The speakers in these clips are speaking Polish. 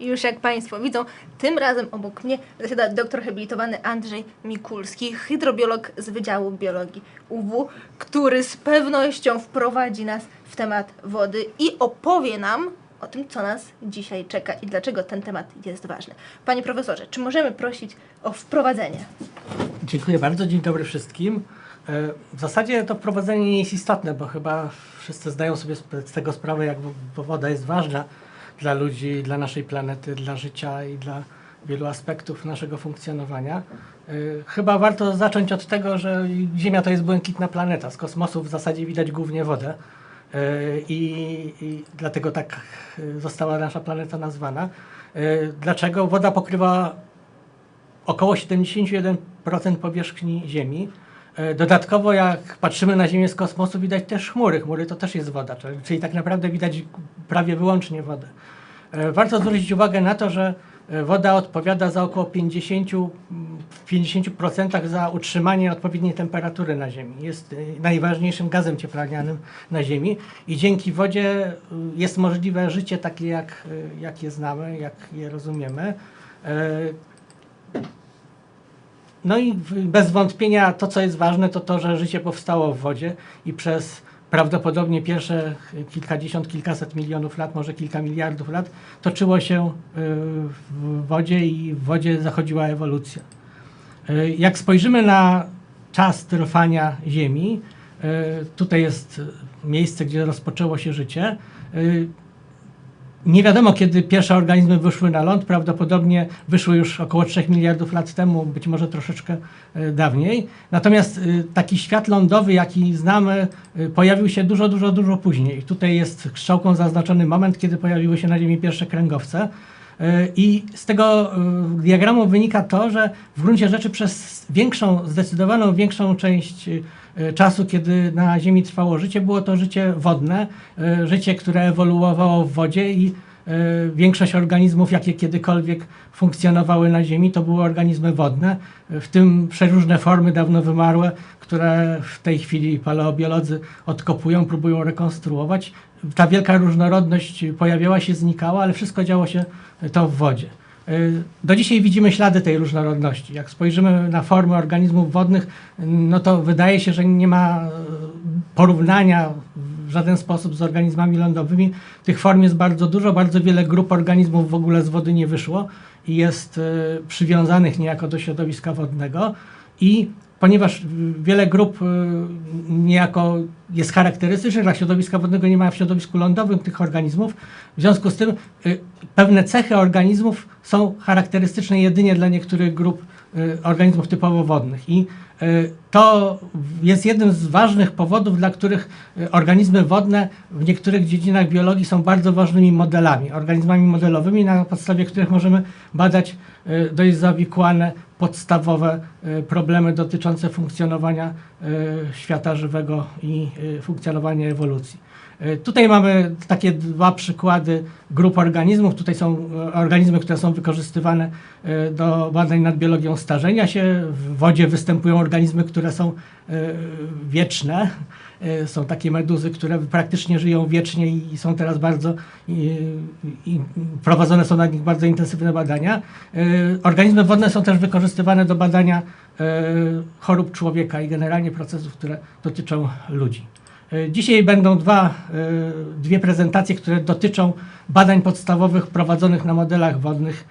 I już jak Państwo widzą, tym razem obok mnie zasiada doktor habilitowany Andrzej Mikulski, hydrobiolog z Wydziału Biologii UW, który z pewnością wprowadzi nas w temat wody i opowie nam o tym, co nas dzisiaj czeka i dlaczego ten temat jest ważny. Panie profesorze, czy możemy prosić o wprowadzenie? Dziękuję bardzo, dzień dobry wszystkim. E, W zasadzie to wprowadzenie nie jest istotne, bo chyba wszyscy zdają sobie z tego sprawę, jak wo- woda jest ważna dla ludzi, dla naszej planety, dla życia i dla wielu aspektów naszego funkcjonowania. E, Chyba warto zacząć od tego, że Ziemia to jest błękitna planeta. Z kosmosu w zasadzie widać głównie wodę. E, I, I dlatego tak e, została nasza planeta nazwana. Dlaczego? Woda pokrywa około 71% powierzchni Ziemi. E, Dodatkowo, jak patrzymy na Ziemię z kosmosu, widać też chmury. Chmury to też jest woda, czyli- tak naprawdę widać prawie wyłącznie wodę. E, Warto zwrócić uwagę na to, że e, woda odpowiada za około 50, mm, w 50% za utrzymanie odpowiedniej temperatury na Ziemi. Jest najważniejszym gazem cieplarnianym na Ziemi i dzięki wodzie jest możliwe życie takie, jak, jak je znamy, jak je rozumiemy. No i bez wątpienia to, co jest ważne, to to, że życie powstało w wodzie i przez prawdopodobnie pierwsze kilkadziesiąt, kilkaset milionów lat, może kilka miliardów lat, toczyło się y, w wodzie i w wodzie zachodziła ewolucja. Y, Jak spojrzymy na czas trwania Ziemi, y, tutaj jest miejsce, gdzie rozpoczęło się życie. Nie wiadomo, kiedy pierwsze organizmy wyszły na ląd. Prawdopodobnie wyszły już około 3 miliardów lat temu, być może troszeczkę e, dawniej. Natomiast e, taki świat lądowy, jaki znamy, e, pojawił się dużo, dużo, dużo później. Tutaj jest strzałką zaznaczony moment, kiedy pojawiły się na Ziemi pierwsze kręgowce. I z tego diagramu wynika to, że w gruncie rzeczy przez większą, zdecydowaną większą część czasu, kiedy na Ziemi trwało życie, było to życie wodne, życie, które ewoluowało w wodzie i większość organizmów, jakie kiedykolwiek funkcjonowały na Ziemi, to były organizmy wodne, e, w tym przeróżne formy dawno wymarłe, które w tej chwili paleobiolodzy odkopują, próbują rekonstruować. Ta wielka różnorodność pojawiała się, znikała, ale wszystko działo się to w wodzie. Do dzisiaj widzimy ślady tej różnorodności. Jak spojrzymy na formy organizmów wodnych, no to wydaje się, że nie ma porównania w żaden sposób z organizmami lądowymi. Tych form jest bardzo dużo, bardzo wiele grup organizmów w ogóle z wody nie wyszło i jest y, przywiązanych niejako do środowiska wodnego. I ponieważ wiele grup y, niejako jest charakterystycznych dla środowiska wodnego, nie ma w środowisku lądowym tych organizmów, w związku z tym y, pewne cechy organizmów są charakterystyczne jedynie dla niektórych grup organizmów typowo wodnych. I to jest jednym z ważnych powodów, dla których y, organizmy wodne w niektórych dziedzinach biologii są bardzo ważnymi modelami, organizmami modelowymi, na podstawie których możemy badać y, dość zawikłane, podstawowe y, problemy dotyczące funkcjonowania świata żywego i funkcjonowania ewolucji. Tutaj mamy takie dwa przykłady grup organizmów. Tutaj są organizmy, które są wykorzystywane do badań nad biologią starzenia się. W wodzie występują organizmy, które są e, wieczne. E, Są takie meduzy, które praktycznie żyją wiecznie i są teraz bardzo prowadzone są na nich bardzo intensywne badania. E, Organizmy wodne są też wykorzystywane do badania chorób człowieka i generalnie procesów, które dotyczą ludzi. Dzisiaj będą dwa, dwie prezentacje, które dotyczą badań podstawowych prowadzonych na modelach wodnych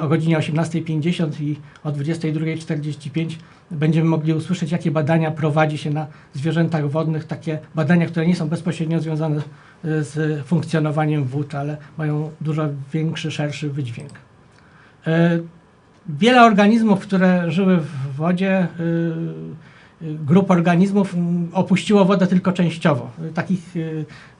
o godzinie 18.50 i o 22.45 będziemy mogli usłyszeć, jakie badania prowadzi się na zwierzętach wodnych, takie badania, które nie są bezpośrednio związane e, z funkcjonowaniem wód, ale mają dużo większy, szerszy wydźwięk. E, Wiele organizmów, które żyły w wodzie, y, y, grup organizmów opuściło wodę tylko częściowo. Takich y,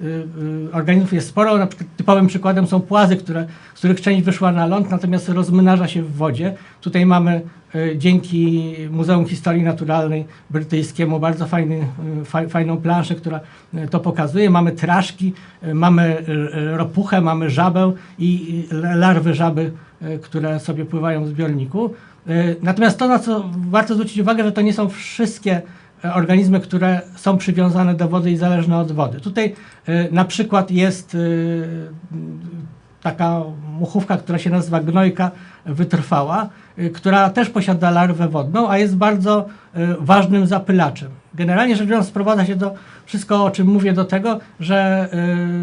y, y, organizmów jest sporo. Na przykład typowym przykładem są płazy, które, z których część wyszła na ląd, natomiast rozmnaża się w wodzie. Tutaj mamy dzięki Muzeum Historii Naturalnej Brytyjskiemu bardzo fajny, faj, fajną planszę, która y, to pokazuje. Mamy traszki, mamy ropuchę, mamy żabę i larwy żaby, które sobie pływają w zbiorniku. Natomiast to, na co warto zwrócić uwagę, że to nie są wszystkie e, organizmy, które są przywiązane do wody i zależne od wody. Tutaj na przykład jest taka muchówka, która się nazywa gnojka wytrwała, y, która też posiada larwę wodną, a jest bardzo y, ważnym zapylaczem. Generalnie rzecz biorąc sprowadza się to wszystko, o czym mówię, do tego, że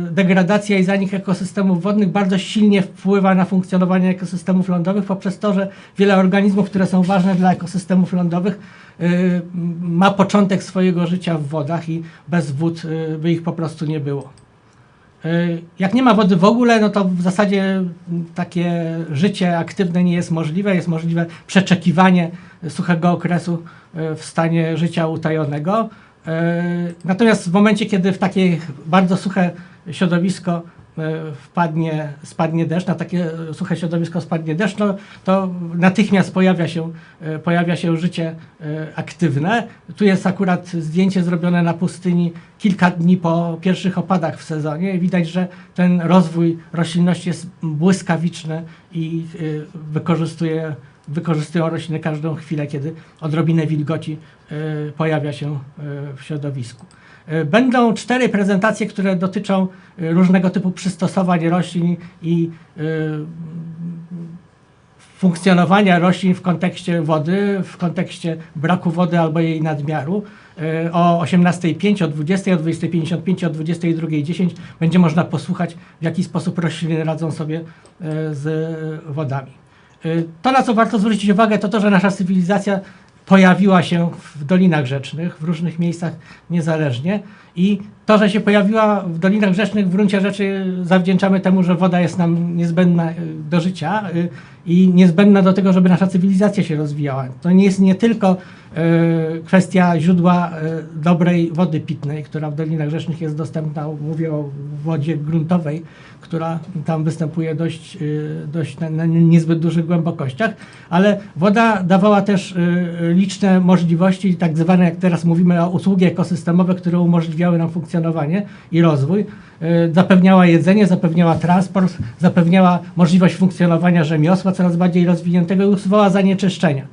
y, degradacja i zanik ekosystemów wodnych bardzo silnie wpływa na funkcjonowanie ekosystemów lądowych poprzez to, że wiele organizmów, które są ważne dla ekosystemów lądowych, ma początek swojego życia w wodach i bez wód by ich po prostu nie było. Y, Jak nie ma wody w ogóle, no to w zasadzie takie życie aktywne nie jest możliwe. Jest możliwe przeczekiwanie suchego okresu y, w stanie życia utajonego. Y, Natomiast w momencie, kiedy w takie bardzo suche środowisko wpadnie, spadnie deszcz, na takie suche środowisko spadnie deszcz, no, to natychmiast pojawia się, y, pojawia się życie aktywne. Tu jest akurat zdjęcie zrobione na pustyni kilka dni po pierwszych opadach w sezonie. Widać, że ten rozwój roślinności jest błyskawiczny i wykorzystuje, wykorzystują rośliny każdą chwilę, kiedy odrobinę wilgoci y, pojawia się y, w środowisku. Y, Będą cztery prezentacje, które dotyczą różnego typu przystosowań roślin i funkcjonowania roślin w kontekście wody, w kontekście braku wody albo jej nadmiaru. O 18.05, o 20.00, o 20.55, o 22.10 będzie można posłuchać, w jaki sposób rośliny radzą sobie z wodami. Y, To, na co warto zwrócić uwagę, to to, że nasza cywilizacja pojawiła się w dolinach rzecznych, w różnych miejscach niezależnie i to, że się pojawiła w dolinach rzecznych w gruncie rzeczy zawdzięczamy temu, że woda jest nam niezbędna y, do życia y, i niezbędna do tego, żeby nasza cywilizacja się rozwijała. To nie jest nie tylko y, kwestia źródła dobrej wody pitnej, która w dolinach rzecznych jest dostępna, mówię o wodzie gruntowej, która tam występuje dość, dość na, na niezbyt dużych głębokościach, ale woda dawała też liczne możliwości, tak zwane, jak teraz mówimy o usługi ekosystemowe, które umożliwiały nam funkcjonowanie i rozwój. Y, Zapewniała jedzenie, zapewniała transport, zapewniała możliwość funkcjonowania rzemiosła coraz bardziej rozwiniętego i usuwała zanieczyszczenia.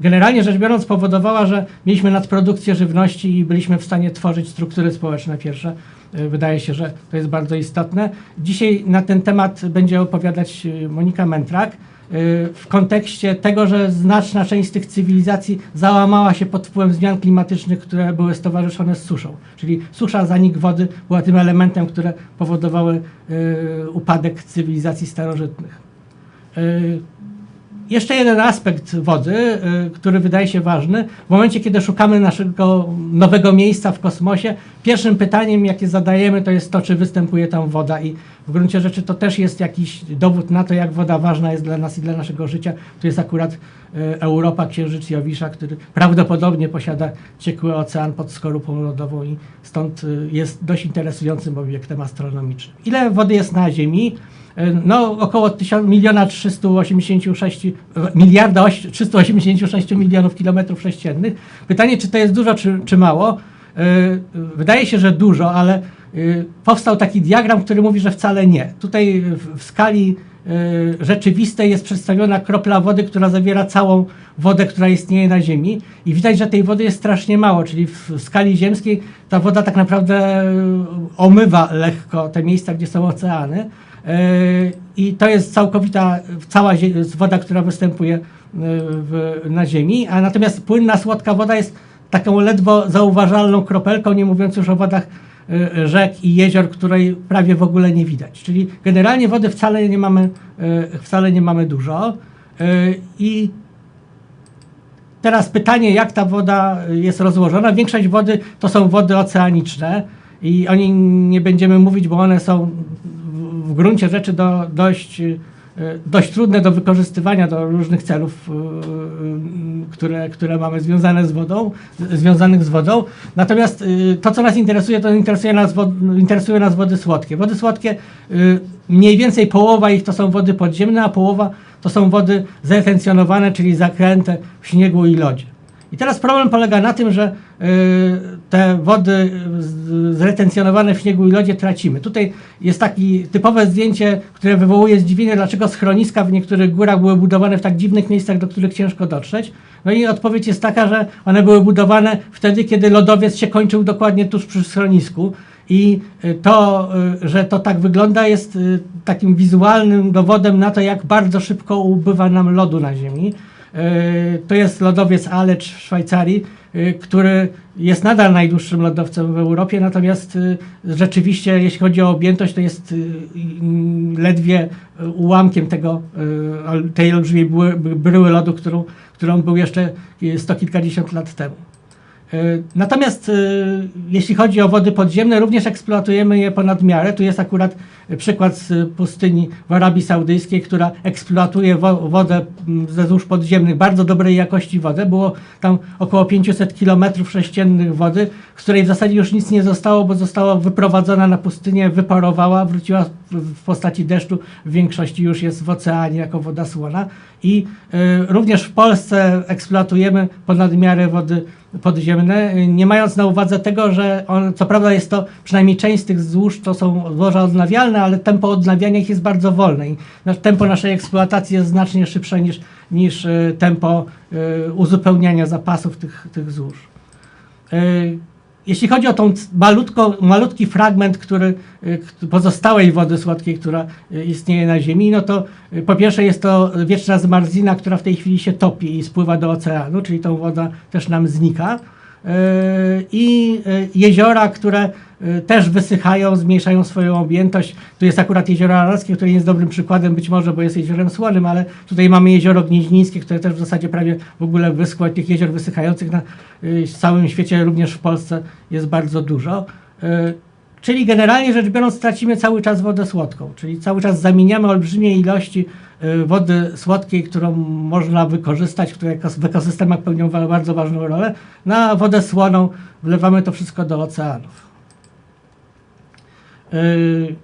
Generalnie rzecz biorąc powodowała, że mieliśmy nadprodukcję żywności i byliśmy w stanie tworzyć struktury społeczne pierwsze. Y, Wydaje się, że to jest bardzo istotne. Dzisiaj na ten temat będzie opowiadać y, Monika Mentrak y, w kontekście tego, że znaczna część z tych cywilizacji załamała się pod wpływem zmian klimatycznych, które były stowarzyszone z suszą. Czyli susza, zanik wody była tym elementem, które powodowały upadek cywilizacji starożytnych. Jeszcze jeden aspekt wody, y, który wydaje się ważny. W momencie, kiedy szukamy naszego nowego miejsca w kosmosie, pierwszym pytaniem, jakie zadajemy, to jest to, czy występuje tam woda. I w gruncie rzeczy to też jest jakiś dowód na to, jak woda ważna jest dla nas i dla naszego życia. Tu jest akurat y, Europa, Księżyc Jowisza, który prawdopodobnie posiada ciekły ocean pod skorupą lodową i stąd y, jest dość interesującym obiektem astronomicznym. Ile wody jest na Ziemi? No, około 1000 miliona 386, miliarda oś- 386 milionów kilometrów sześciennych. Pytanie, czy to jest dużo, czy, czy mało? Wydaje się, że dużo, ale powstał taki diagram, który mówi, że wcale nie. Tutaj w, skali yy, rzeczywistej jest przedstawiona kropla wody, która zawiera całą wodę, która istnieje na Ziemi i widać, że tej wody jest strasznie mało, czyli w skali ziemskiej ta woda tak naprawdę yy, omywa lekko te miejsca, gdzie są oceany. I to jest całkowita, cała woda, która występuje w, na Ziemi, a natomiast płynna, słodka woda jest taką ledwo zauważalną kropelką, nie mówiąc już o wodach rzek i jezior, której prawie w ogóle nie widać. Czyli generalnie wody wcale nie mamy, yy, wcale nie mamy dużo. I Teraz pytanie, jak ta woda jest rozłożona. Większość wody to są wody oceaniczne i o niej nie będziemy mówić, bo one są w- gruncie rzeczy do, dość, y, dość trudne do wykorzystywania do różnych celów, y, y, które, które mamy związane z wodą, związanych z wodą. Natomiast to, co nas interesuje, to interesuje nas, interesuje nas wody słodkie. Wody słodkie, mniej więcej połowa ich to są wody podziemne, a połowa to są wody zretencjonowane, czyli zakręte w śniegu i lodzie. I teraz problem polega na tym, że y, te wody z- zretencjonowane w śniegu i lodzie tracimy. Tutaj jest takie typowe zdjęcie, które wywołuje zdziwienie, dlaczego schroniska w niektórych górach były budowane w tak dziwnych miejscach, do których ciężko dotrzeć. No i odpowiedź jest taka, że one były budowane wtedy, kiedy lodowiec się kończył dokładnie tuż przy schronisku I y, to, y, że to tak wygląda, jest y, takim wizualnym dowodem na to, jak bardzo szybko ubywa nam lodu na Ziemi. Y, To jest lodowiec Alecz w Szwajcarii, y, który jest nadal najdłuższym lodowcem w Europie, natomiast y, rzeczywiście, jeśli chodzi o objętość, to jest ledwie ułamkiem tego, tej olbrzymiej bryły lodu, którą, którą był jeszcze sto kilkadziesiąt lat temu. Natomiast jeśli chodzi o wody podziemne, również eksploatujemy je ponad miarę. Tu jest akurat przykład z pustyni w Arabii Saudyjskiej, która eksploatuje wo- wodę mm, ze złóż podziemnych, bardzo dobrej jakości wodę. Było tam około 500 km sześciennych wody, z której w zasadzie już nic nie zostało, bo została wyprowadzona na pustynię, wyparowała, wróciła w- postaci deszczu. W większości już jest w oceanie jako woda słona. I y, również w Polsce eksploatujemy ponad miarę wody podziemne, nie mając na uwadze tego, że on, co prawda jest to, przynajmniej część z tych złóż to są złoża odnawialne, ale tempo odnawiania ich jest bardzo wolne i tempo naszej eksploatacji jest znacznie szybsze niż, niż y, tempo y, uzupełniania zapasów tych, tych złóż. Y, Jeśli chodzi o tą malutko, malutki fragment, który pozostałej wody słodkiej, która istnieje na Ziemi, no to po pierwsze jest to wieczna zmarzlina, która w tej chwili się topi i spływa do oceanu, czyli tą woda też nam znika. I jeziora, które też wysychają, zmniejszają swoją objętość. Tu jest akurat jezioro Aralskie, które jest dobrym przykładem być może, bo jest jeziorem słonym, ale tutaj mamy jezioro Gnieźnińskie, które też w zasadzie prawie w ogóle wyschło. Tych jezior wysychających na y, całym świecie, również w Polsce jest bardzo dużo. Y, Czyli generalnie rzecz biorąc tracimy cały czas wodę słodką, czyli cały czas zamieniamy olbrzymie ilości y, wody słodkiej, którą można wykorzystać, które w ekosystemach pełnią bardzo ważną rolę, na wodę słoną. Wlewamy to wszystko do oceanów. Y,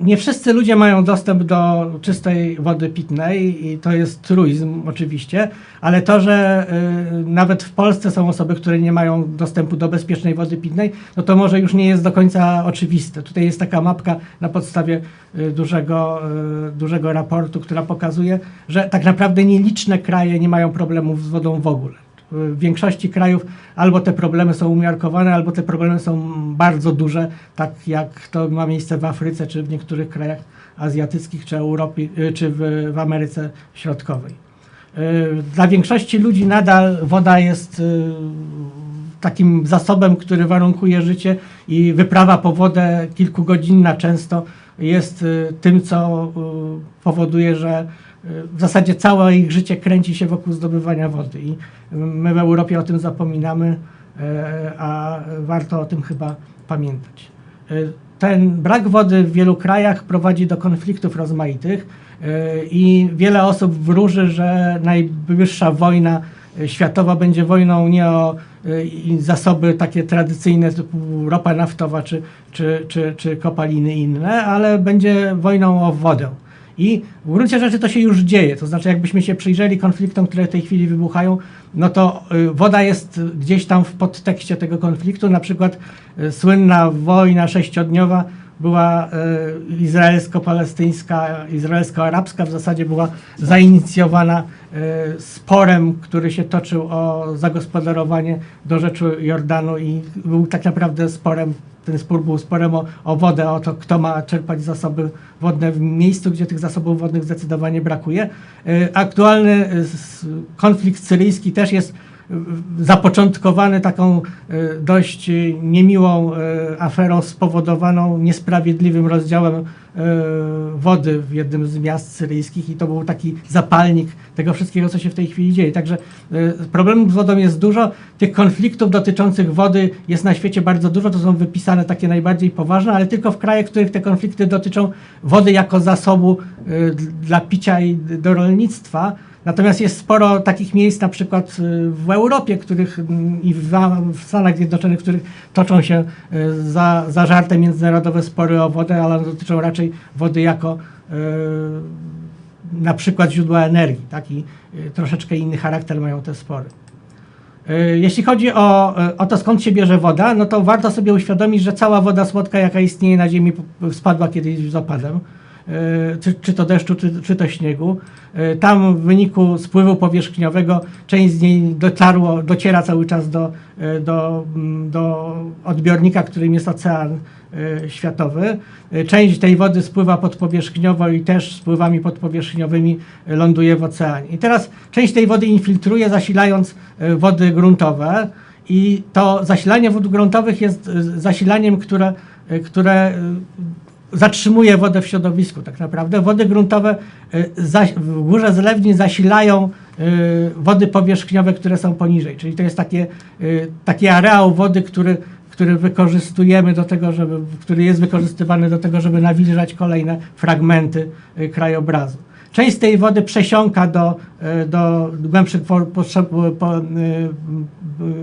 Nie wszyscy ludzie mają dostęp do czystej wody pitnej i to jest truizm oczywiście, ale to, że y, nawet w Polsce są osoby, które nie mają dostępu do bezpiecznej wody pitnej, no to może już nie jest do końca oczywiste. Tutaj jest taka mapka na podstawie y, dużego, dużego raportu, która pokazuje, że tak naprawdę nieliczne kraje nie mają problemów z wodą w ogóle. W większości krajów albo te problemy są umiarkowane, albo te problemy są bardzo duże, tak jak to ma miejsce w Afryce, czy w niektórych krajach azjatyckich, czy, Europie, y, czy w, w Ameryce Środkowej. Y, Dla większości ludzi nadal woda jest y, takim zasobem, który warunkuje życie i wyprawa po wodę kilkugodzinna często jest tym, co powoduje, że w zasadzie całe ich życie kręci się wokół zdobywania wody i my w Europie o tym zapominamy, e, a warto o tym chyba pamiętać. E, Ten brak wody w wielu krajach prowadzi do konfliktów rozmaitych e, i wiele osób wróży, że najbliższa wojna światowa będzie wojną nie o zasoby takie tradycyjne typu ropa naftowa czy, czy, czy, czy kopaliny inne, ale będzie wojną o wodę. I w gruncie rzeczy to się już dzieje. To znaczy, jakbyśmy się przyjrzeli konfliktom, które w tej chwili wybuchają, no to y, woda jest gdzieś tam w podtekście tego konfliktu. Na przykład y, słynna wojna sześciodniowa była y, izraelsko-palestyńska, izraelsko-arabska, w zasadzie była zainicjowana y, sporem, który się toczył o zagospodarowanie do rzeczu Jordanu i był tak naprawdę sporem, ten spór był sporem o, o wodę, o to, kto ma czerpać zasoby wodne w miejscu, gdzie tych zasobów wodnych zdecydowanie brakuje. Y, Aktualny s- konflikt syryjski też jest zapoczątkowany taką y, dość niemiłą y, aferą spowodowaną niesprawiedliwym rozdziałem y, wody w jednym z miast syryjskich i to był taki zapalnik tego wszystkiego, co się w tej chwili dzieje. Także problemów z wodą jest dużo. Tych konfliktów dotyczących wody jest na świecie bardzo dużo. To są wypisane takie najbardziej poważne, ale tylko w krajach, w których te konflikty dotyczą wody jako zasobu dla picia i do rolnictwa. Natomiast jest sporo takich miejsc, na przykład y, w Europie, których mm, i w, w Stanach Zjednoczonych, w których toczą się y, za, zażarte międzynarodowe spory o wodę, ale dotyczą raczej wody jako y, na przykład źródła energii. Tak? I y, troszeczkę inny charakter mają te spory. Jeśli chodzi o, o to, skąd się bierze woda, no to warto sobie uświadomić, że cała woda słodka, jaka istnieje na Ziemi, spadła kiedyś z opadem. E, czy, czy to deszczu, czy, czy to śniegu. E, Tam w wyniku spływu powierzchniowego część z niej dotarło, dociera cały czas do, e, do, mm, do odbiornika, którym jest ocean światowy. Część tej wody spływa podpowierzchniowo i też spływami podpowierzchniowymi ląduje w oceanie. I teraz część tej wody infiltruje, zasilając wody gruntowe. I to zasilanie wód gruntowych jest zasilaniem, które, które zatrzymuje wodę w środowisku tak naprawdę. Wody gruntowe e, w górze zlewni zasilają e, wody powierzchniowe, które są poniżej. Czyli to jest takie, e, taki areał wody, który, który wykorzystujemy do tego, żeby, który jest wykorzystywany do tego, żeby nawilżać kolejne fragmenty krajobrazu. Część z tej wody przesiąka do, do głębszych, po, e,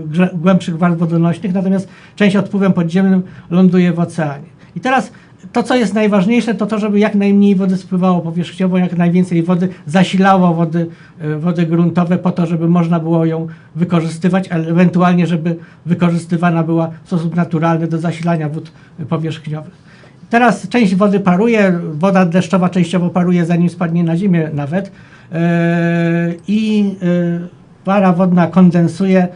grze- głębszych warstw wodonośnych, natomiast część odpływem podziemnym ląduje w oceanie. I teraz to, co jest najważniejsze, to to, żeby jak najmniej wody spływało powierzchniowo, jak najwięcej wody zasilało wody, e, wody gruntowe po to, żeby można było ją wykorzystywać, ale ewentualnie, żeby wykorzystywana była w sposób naturalny do zasilania wód powierzchniowych. Teraz część wody paruje, woda deszczowa częściowo paruje, zanim spadnie na ziemię nawet. E, I e, para wodna kondensuje,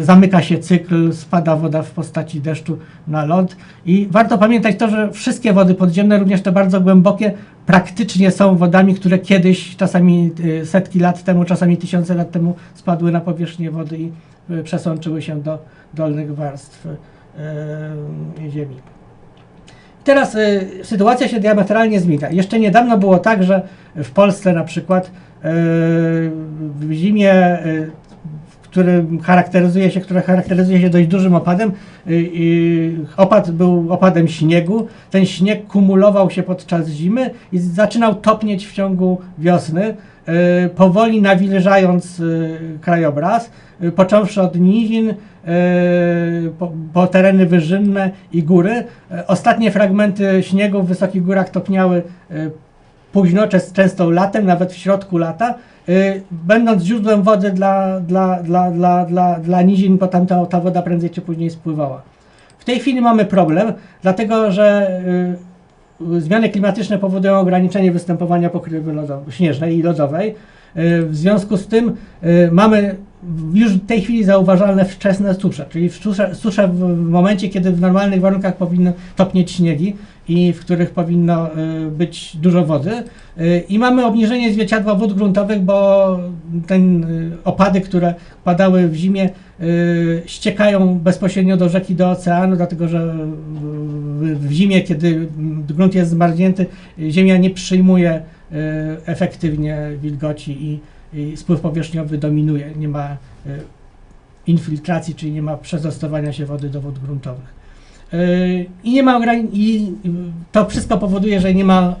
zamyka się cykl, spada woda w postaci deszczu na ląd. I warto pamiętać to, że wszystkie wody podziemne, również te bardzo głębokie, praktycznie są wodami, które kiedyś, czasami e, setki lat temu, czasami tysiące lat temu spadły na powierzchnię wody i e, przesączyły się do dolnych warstw e, ziemi. Teraz sytuacja się diametralnie zmienia. Jeszcze niedawno było tak, że w Polsce na przykład w zimie, który charakteryzuje się, które charakteryzuje się dość dużym opadem, y, y, opad był opadem śniegu. Ten śnieg kumulował się podczas zimy i zaczynał topnieć w ciągu wiosny, y, powoli nawilżając krajobraz, począwszy od nizin, po, po tereny wyżynne i góry. Ostatnie fragmenty śniegu w wysokich górach topniały późno, często latem, nawet w środku lata, będąc źródłem wody dla, dla, dla, dla, dla, dla nizin, bo tam ta, ta woda prędzej czy później spływała. W tej chwili mamy problem, dlatego że y, zmiany klimatyczne powodują ograniczenie występowania pokrywy śnieżnej i lodowej. Y, W związku z tym y, mamy już w tej chwili zauważalne wczesne susze, czyli susze, susze w momencie, kiedy w normalnych warunkach powinno topnieć śniegi i w których powinno y, być dużo wody. Y, I mamy obniżenie zwierciadła wód gruntowych, bo ten y, opady, które padały w zimie, ściekają bezpośrednio do rzeki, do oceanu, dlatego że w, zimie, kiedy grunt jest zmarznięty, ziemia nie przyjmuje efektywnie wilgoci i spływ powierzchniowy dominuje. Nie ma y, infiltracji, czyli nie ma przezostowania się wody do wód gruntowych. Y, I nie ma i y, to wszystko powoduje, że nie ma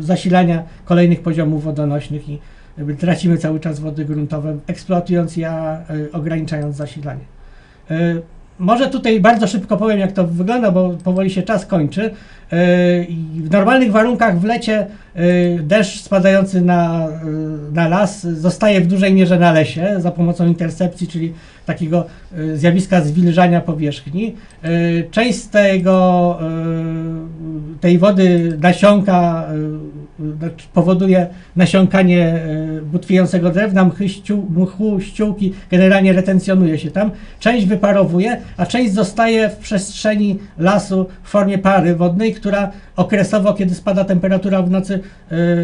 zasilania kolejnych poziomów wodonośnych i tracimy cały czas wody gruntowe, eksploatując je, a ograniczając zasilanie. Może tutaj bardzo szybko powiem, jak to wygląda, bo powoli się czas kończy. W normalnych warunkach w lecie deszcz spadający na, y, na las zostaje w dużej mierze na lesie za pomocą intercepcji, czyli takiego y, zjawiska zwilżania powierzchni. Y, Część z tego, y, tej wody nasiąka, znaczy powoduje nasiąkanie butwiejącego drewna, mchy, ściół, mchu, ściółki, generalnie retencjonuje się tam. Część wyparowuje, a część zostaje w przestrzeni lasu w formie pary wodnej, która okresowo, kiedy spada temperatura w nocy,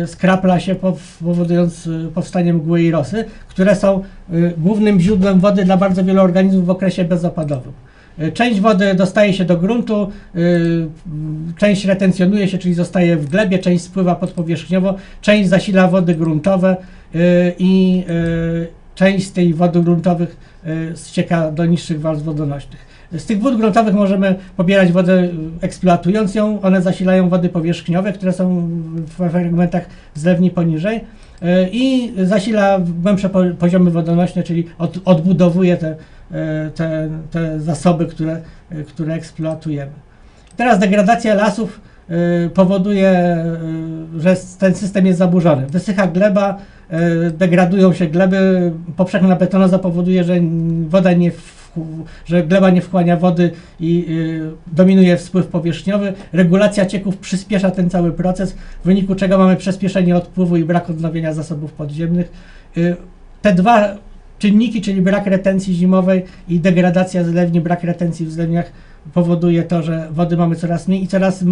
skrapla się, pow- powodując powstanie mgły i rosy, które są y, głównym źródłem wody dla bardzo wielu organizmów w okresie bezopadowym. Y, Część wody dostaje się do gruntu, y, część retencjonuje się, czyli zostaje w glebie, część spływa podpowierzchniowo, część zasila wody gruntowe i część z tej wody gruntowych ścieka do niższych warstw wodonośnych. Z tych wód gruntowych możemy pobierać wodę y, eksploatując ją, one zasilają wody powierzchniowe, które są w fragmentach zlewni poniżej y, i zasila głębsze po- poziomy wodonośne, czyli od, odbudowuje te, y, te, te zasoby, które, które eksploatujemy. Teraz degradacja lasów powoduje, że ten system jest zaburzony. Wysycha gleba, degradują się gleby, powszechna betonoza powoduje, że woda nie że gleba nie wchłania wody i y, dominuje spływ powierzchniowy. Regulacja cieków przyspiesza ten cały proces, w wyniku czego mamy przyspieszenie odpływu i brak odnowienia zasobów podziemnych. Y, te dwa czynniki, czyli brak retencji zimowej i degradacja zlewni, brak retencji w zlewniach powoduje to, że wody mamy coraz mniej i coraz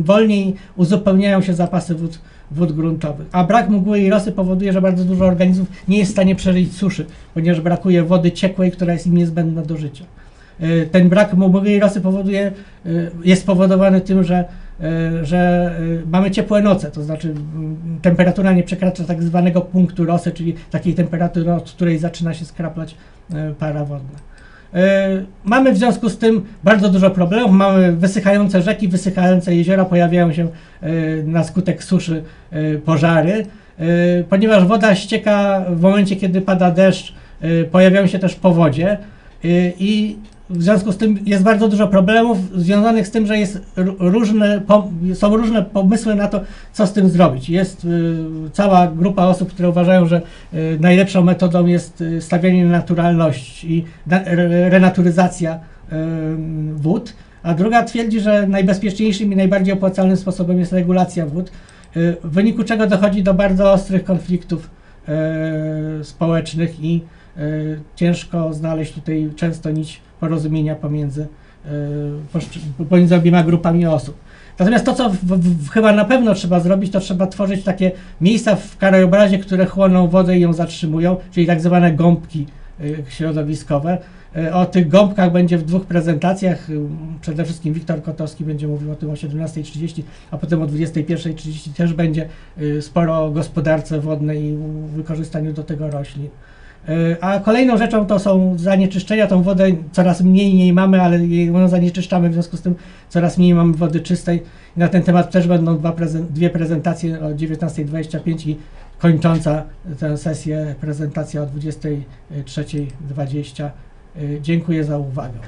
wolniej uzupełniają się zapasy wód, wód gruntowych. A brak mgły i rosy powoduje, że bardzo dużo organizmów nie jest w stanie przeżyć suszy, ponieważ brakuje wody ciekłej, która jest im niezbędna do życia. Y, Ten brak mgły i rosy powoduje, y, jest spowodowany tym, że, że y, mamy ciepłe noce, to znaczy temperatura nie przekracza tak zwanego punktu rosy, czyli takiej temperatury, od której zaczyna się skraplać y, para wodna. E, Mamy w związku z tym bardzo dużo problemów. Mamy wysychające rzeki, wysychające jeziora, pojawiają się e, na skutek suszy e, pożary. E, Ponieważ woda ścieka w momencie, kiedy pada deszcz, e, pojawiają się też powodzie e, i w związku z tym jest bardzo dużo problemów związanych z tym, że jest różne, są różne pomysły na to, co z tym zrobić. Jest y, cała grupa osób, które uważają, że y, najlepszą metodą jest y, stawianie na naturalność i renaturyzacja wód, a druga twierdzi, że najbezpieczniejszym i najbardziej opłacalnym sposobem jest regulacja wód, w wyniku czego dochodzi do bardzo ostrych konfliktów społecznych i ciężko znaleźć tutaj często nić porozumienia pomiędzy, poszczy- pomiędzy obiema grupami osób. Natomiast to, co w, w, chyba na pewno trzeba zrobić, to trzeba tworzyć takie miejsca w krajobrazie, które chłoną wodę i ją zatrzymują, czyli tak zwane gąbki y, środowiskowe. Y, O tych gąbkach będzie w dwóch prezentacjach. Przede wszystkim Wiktor Kotowski będzie mówił o tym o 17.30, a potem o 21.30 też będzie sporo o gospodarce wodnej i wykorzystaniu do tego roślin. Y, A kolejną rzeczą to są zanieczyszczenia. Tą wodę coraz mniej jej mamy, ale jej- ją zanieczyszczamy, w związku z tym coraz mniej mamy wody czystej. I na ten temat też będą prezen- dwie prezentacje o 19.25 i kończąca tę sesję prezentacja o 23.20. Y, Dziękuję za uwagę.